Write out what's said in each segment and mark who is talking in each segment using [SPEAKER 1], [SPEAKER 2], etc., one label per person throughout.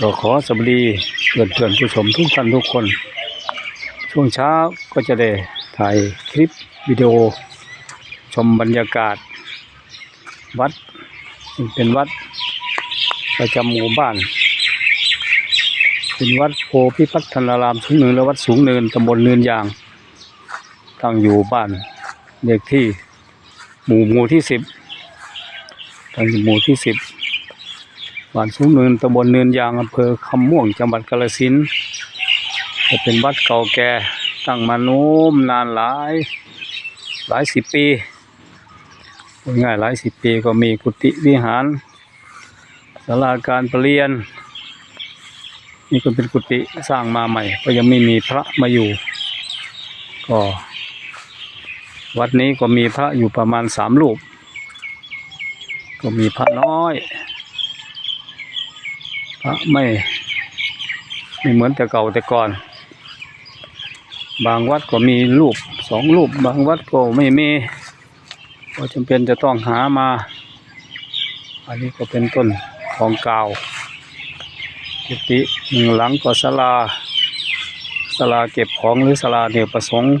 [SPEAKER 1] ก็ขอสวัสดีเพื่อนเพื่อนผู้ชมทุกท่านทุกคน ช่วงเช้าก็จะได้ถ่ายคลิปวิดีโอ ชมบรรยากาศ วัดเป็นวัดประจำหมู่บ้าน เป็นวัดโพพิพัฒนารามสูงเนินและวัดสูงเนินตำบลเนินยาง ตั้งอยู่บ้านเลขที่หมู่หมู่ที่สิบตั้งอยู่หมู่ที่สิบ บ้านสูงเนินตำบลเนินยางอำเภอคำม่วงจังหวัดกาฬสินธุ์จะเป็นวัดเก่าแก่ตั้งมาโน้มนานหลายหลายสิบปีง่ายหลายสิบปีก็มีกุฏิวิหารศาลาการประเรียน นี่ก็เป็นกุฏิสร้างมาใหม่ ก็ยังไม่มีพระมาอยู่ ก็ วัดนี้ก็มีพระอยู่ประมาณสามรูป ก็มีพระน้อย พระไม่ไม่เหมือนแต่เก่าแต่ก่อน บางวัดก็มีรูปสองรูป บางวัดก็ไม่มีก็จำเป็นจะต้องหามา อันนี้ก็เป็นต้นของเก่ากุฏิหนึ่งหลังก็ศาลาศาลาเก็บของหรือศาลาเนี่ยประสงค์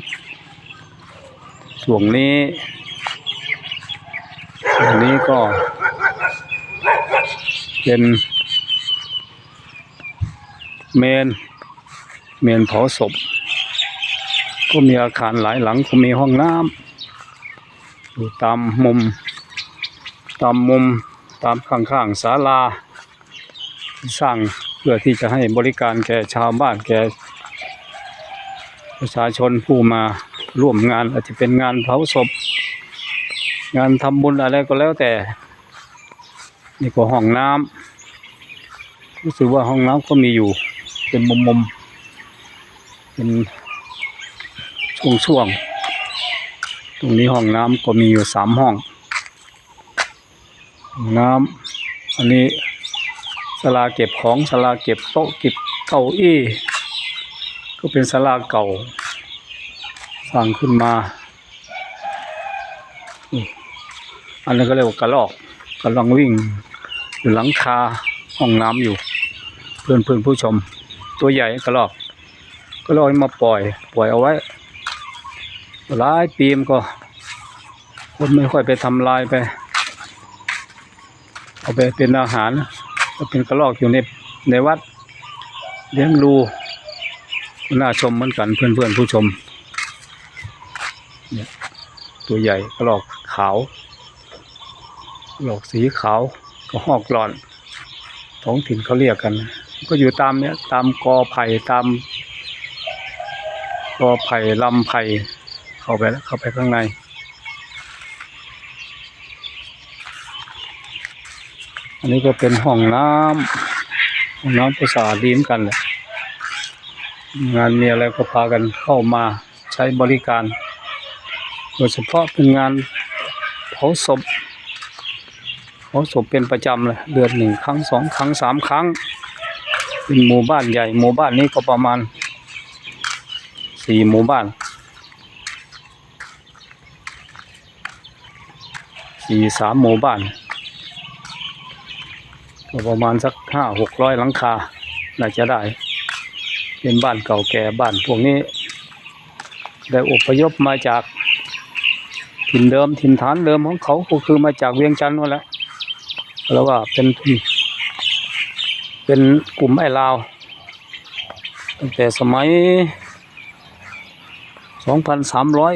[SPEAKER 1] ส่วนนี้ส่วนนี้ก็เป็น เมน เมนเผาศพ ก็มีอาคารหลายหลังก็มีห้องน้ำอยู่ตามมุม ตามมุมตามข้างๆศาลาที่สร้างเพื่อที่จะให้บริการแก่ชาวบ้านแก่ ประชาชนผู้มาร่วมงานอาจจะเป็นงานเผาศพ งานทำบุญอะไรก็แล้วแต่ นี่ก็ห้องน้ำรู้สึกว่าห้องน้ำก็มีอยู่ เป็นมุมมุมเป็นช่วงช่วง ตรงนี้ห้องน้ำก็มีอยู่สามห้องน้ำอันนี้ศาลาเก็บของศาลาเก็บโต๊ะเก็บเก้าอี้ ก็เป็นศาลาเก่าสร้างขึ้นมา อันนั้นก็เรียกว่ากระลอกกำลังวิ่งอยู่หลังคาห้องน้ำอยู่ เพื่อนเพื่อนผู้ชม ตัวใหญ่กระรอกก็ลอยมาปล่อย ปล่อยเอาไว้หลายปีมก็ คนไม่ค่อยไปทำลายไป เอาไปเป็นอาหารก็เป็นกระรอกอยู่ในในวัดเลี้ยงรูน่าชมเหมือนกันเพื่อนเพื่อนๆผู้ชมเนี่ยตัวใหญ่กระรอกขาวกระรอกสีขาวก็หอกหลอน ท้องถิ่นเขาเรียกกัน ก็อยู่ตามเนี้ยตามกอไผ่ตามกอไผ่ลำไผ่เข้าไปแล้วเข้าไปข้างใน อันนี้ก็เป็นห้องน้ำห้องน้ำประสาทดีมอนกันแหละงานมีอะไรก็พากันเข้ามาใช้บริการ โดยเฉพาะเป็นงานเผาศพเผาศพเป็นประจำเลยเดือนหนึ่งครั้งสองครั้งสามครั้ง หมู่บ้านใหญ่หมู่บ้านนี้ก็ประมาณสี่หมู่บ้านสี่สามหมู่บ้านก็ประมาณสักห้าหกร้อยหลังคาน่าจะได้ เป็นบ้านเก่าแก่บ้านพวกนี้ ได้อพยพมาจากถิ่นเดิมถิ่นฐานเดิมของเขาก็คือมาจากเวียงจันทร์นั่นแหละแล้วว่าเป็น เป็นกลุ่มไอ้ลาวตั้งแต่สมัยสองพันสามร้อย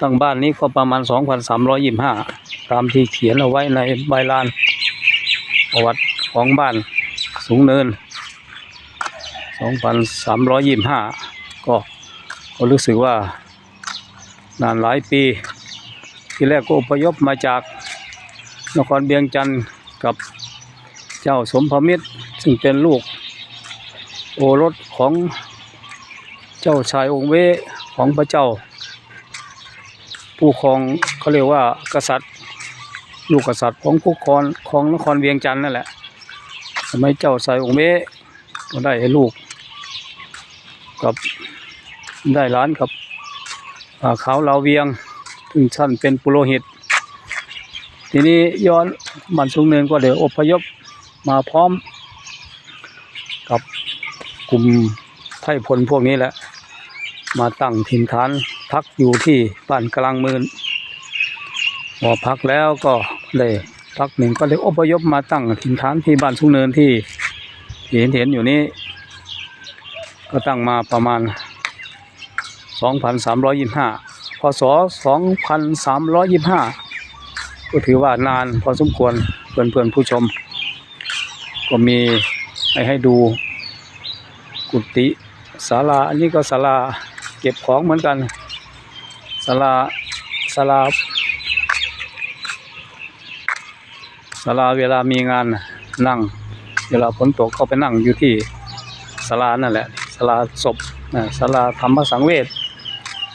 [SPEAKER 1] ตั้งบ้านนี้ก็ประมาณสองพันสามร้อยยี่ห้าตามที่เขียนเอาไว้ในใบลานประวัติของบ้านสูงเนิน 2,325 ก็ก็รู้สึกว่านานหลายปี ที่แรกก็อพยพมาจากนครเบียงจันทร์กับ เจ้าสมพมิตรซึ่งเป็นลูก โอรสของเจ้าชายองค์เวของพระเจ้า ผู้ครองเขาเรียกว่ากษัตริย์ ลูกกษัตริย์ของผู้ครองของนครเวียงจันทร์นั่นแหละสมัยเจ้าชายองค์เวก็ได้ลูกกับได้ล้านกับอ่าขาวลาวเวียงถึงท่านเป็นปุโรหิต ทีนี้ย้อนมันสูงเนินก็เดี๋ยวอพยพ มาพร้อม กับกลุ่มไทยพลพวกนี้แหละ มาตั้งถิ่นฐานพักอยู่ที่บ้านกลางเมืองพอพักแล้วก็เลยพักหนึ่งก็เลยอพยพมาตั้งถิ่นฐานที่บ้านสุงเนินที่เห็นเห็นอยู่นี้ ก็ตั้งมาประมาณ 2,325พศ2,325 ก็ถือว่านานพอสมควรเพื่อนเพื่อนผู้ชม ก็มีให้ให้ดูกุฏิศาลา อันนี้ก็ศาลาเก็บของเหมือนกันศาลาศาลาศาลาเวลามีงานนั่ง เวลาฝนตกก็ไปนั่งอยู่ที่ศาลานั่นแหละศาลาศพศาลาธรรมสังเวช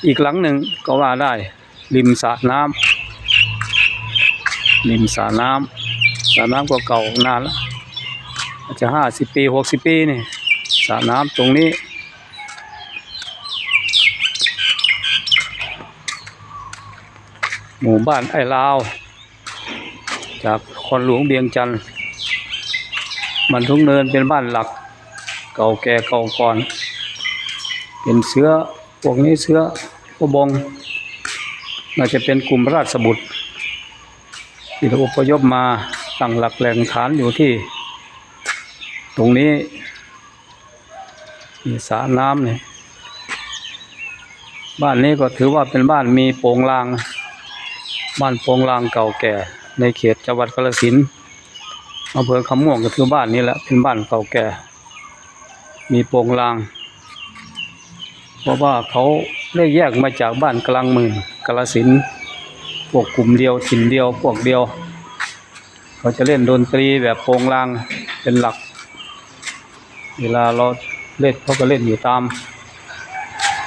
[SPEAKER 1] อีกหลังหนึ่งก็ว่าได้ ริมสระน้ำริมสระน้ำสระน้ำก็เก่านานแล้ว อาจจะห้าสิบปีหกสิบปีนี่สระน้ำตรงนี้ หมู่บ้านไอ้ลาว จากคนหลวงเบียงจันทร์มันทุกเนินเป็นบ้านหลัก เก่าแก่เก่าก่อน เป็นเสือพวกนี้เสือพวบงน่าจะเป็นกลุ่มราชบุตรที่อพยพมาตั้งหลักแหล่งฐานอยู่ที่ ตรงนี้ มีสระน้ำเนี่ยบ้านนี้ก็ถือว่าเป็นบ้านมีโปงลาง บ้านโปงลางเก่าแก่ ในเขตจังหวัดกาฬสินธุ์อำเภอคำม่วงก็คือบ้านนี้แหละเป็นบ้านเก่าแก่ มีโปงลาง เพราะว่าเขาได้แยกมาจากบ้านกลางเมืองกาฬสินธุ์พวกกลุ่มเดียวถิ่นเดียวพวกเดียว เขาจะเล่นดนตรีแบบโปงลางเป็นหลัก เวลาเราเล่นเขาก็เล่นอยู่ตาม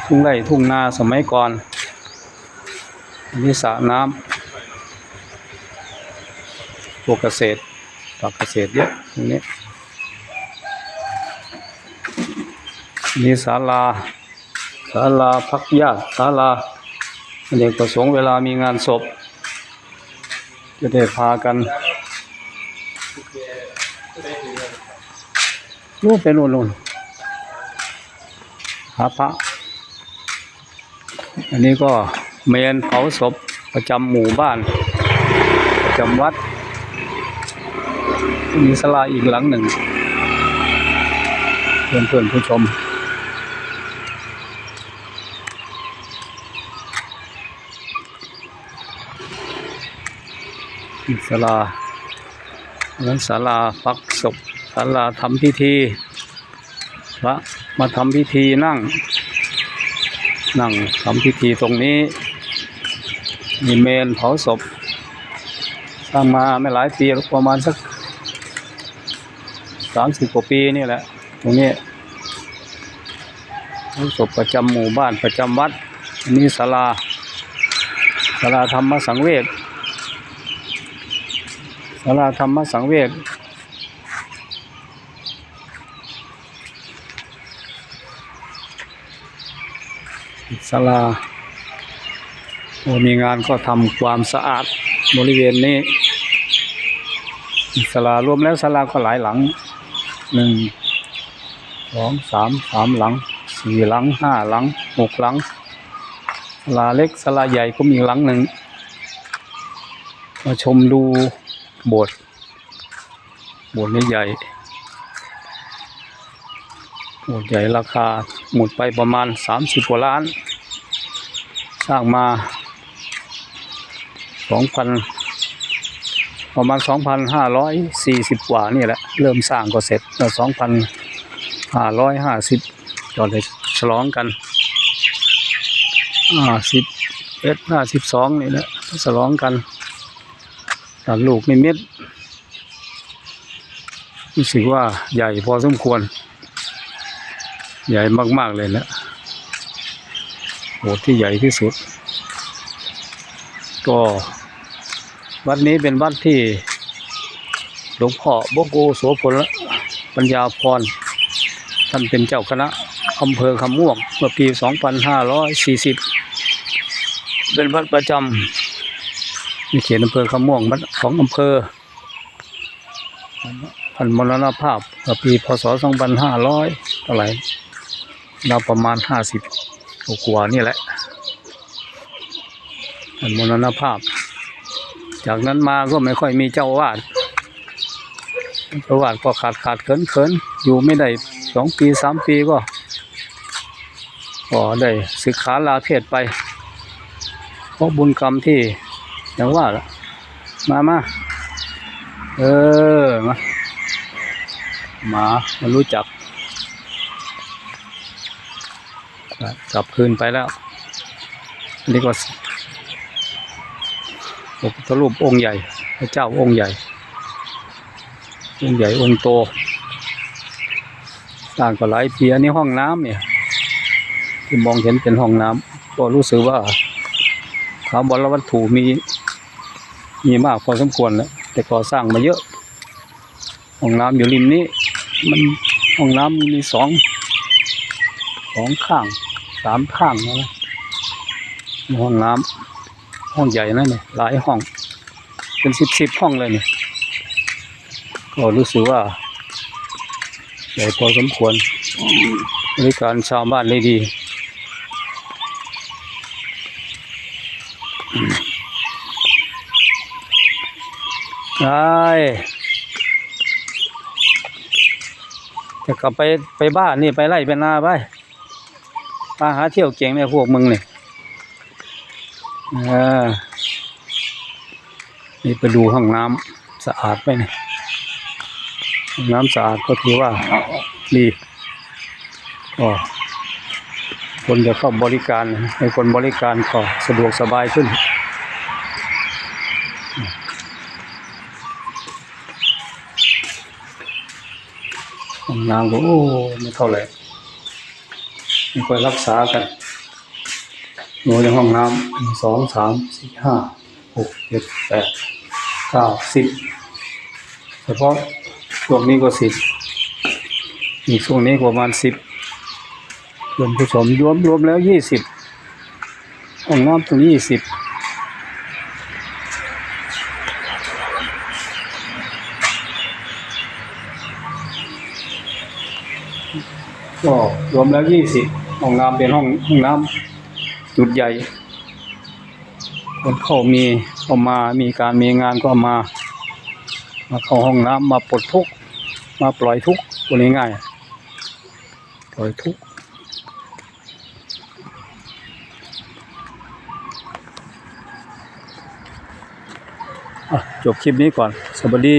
[SPEAKER 1] ทุ่งไร่ทุ่งนาสมัยก่อนอันนี้สระน้ำพวกเกษตรผักเกษตรเยอะตรงนี้มีศาลาศาลาพักญาติศาลาอเนกประสงค์เวลามีงานศพ จะได้พากัน นู่นไปนู่นนู่นหาพระ อันนี้ก็เมนเผาศพประจำหมู่บ้าน ประจำวัด มีศาลาอีกหลังหนึ่ง เพื่อนเพื่อนผู้ชม อีกศาลาอันนั้นศาลาพักศพ ศาลาทำพิธีพระมาทำพิธีนั่ง นั่งทำพิธีตรงนี้ มีเมนเผาศพสร้างมาไม่หลายปีประมาณสักสามสิบกว่าปีนี่แหละ ตรงนี้เผาศพประจำหมู่บ้านประจำวัดนนี้ศาลาศาลาธรรมสังเวชศาลาธรรมสังเวช ศาลาพอมีงานก็ทำความสะอาดบริเวณนี้ศาลารวมแล้วศาลาก็หลายหลังหนึ่งสองสามสามหลังสี่หลังห้าหลังหกหลังศาลาเล็กศาลาใหญ่ก็มีหลังหนึ่งมาชมดูโบสถ์โบสถ์นี้ใหญ่ โบสถ์ใหญ่ราคาหมดไปประมาณสามสิบกว่าล้าน สร้างมาสองพันประมาณสองพันห้าร้อยสี่สิบกว่านี่แหละ เริ่มสร้างก็เสร็จแล้วสองพันห้าร้อยห้าสิบก็เลยฉลองกันห้าสิบเอ็ดห้าสิบสองนี่แหละฉลองกันลูกนิมิตรู้สึกว่าใหญ่พอสมควร ใหญ่มาก ๆ เลยนะโบสถ์ที่ใหญ่ที่สุด ก็ วัดนี้เป็นวัดที่หลวงพ่อโบโกโสพลปัญญาพร ท่านเป็นเจ้าคณะอำเภอคำม่วงเมื่อปี 2540 เป็นวัดประจำในเขตอำเภอคำม่วงวัดของอำเภอท่านมรณภาพเมื่อปีพศสองพันห้าร้อยเท่าไหร่ เราประมาณห้าสิบกว่าๆนี่แหละท่านมรณภาพ จากนั้นมาก็ไม่ค่อยมีเจ้าวาดเจ้าวาดก็ขาดขาดเขินเขินอยู่ไม่ได้สองปีสามปีก็ก็ได้ศึกษาลาเพศไป เพราะบุญกรรมที่อย่างว่าละมามาเออ มา มามันรู้จัก กลับคืนไปแล้ว อันนี้ก็พระพุทธรูปองค์ใหญ่ พระเจ้าองค์ใหญ่ องค์ใหญ่องค์โตสร้างก็หลายปีอันนี้ห้องน้ำเนี่ย ที่มองเห็นเป็นห้องน้ำก็รู้สึกว่าถาวรวัตถุมี มีมากพอสมควรแล้วแต่ก่อสร้างมาเยอะ ห้องน้ำอยู่ริมนี้ มันห้องน้ำมีสองสองข้าง สามข้างนะห้องน้ำห้องใหญ่นะเนี่ยหลายห้อง เป็นสิบสิบห้องเลยเนี่ยก็รู้สึกว่าใหญ่พอสมควรบริการชาวบ้านได้ดีได้จะกลับไปไปบ้านนี่ไปไล่ไปนาไป มาหาเที่ยวเก่งเนี่ยพวกมึงเนี่ยนี่ไปดูห้องน้ำสะอาดไปเนี่ยห้องน้ำสะอาดก็ถือว่าดีก็คนจะเข้าบริการให้คนบริการก็สะดวกสบายขึ้นห้องน้ำก็โอ้ไม่เท่าไหร่ ค่อยรักษากันโดยในห้องน้ำหนึ่งสองสามสี่ห้าหกเจ็ดแปดเก้าสิบเฉพาะช่วงนี้ก็สิบอีกช่วงนี้ก็ประมาณสิบรวมผสมรวมรวมแล้วยี่สิบห้องน้ำตรงยี่สิบก็รวมแล้วยี่สิบ ห้องน้ำเป็นห้องห้องน้ำจุดใหญ่ คนเข้ามีเข้ามามีการมีงานก็มา มาเข้าห้องน้ำมาปลดทุกข์มาปล่อยทุกข์พูดง่ายๆปล่อยทุกข์จบคลิปนี้ก่อน สวัสดี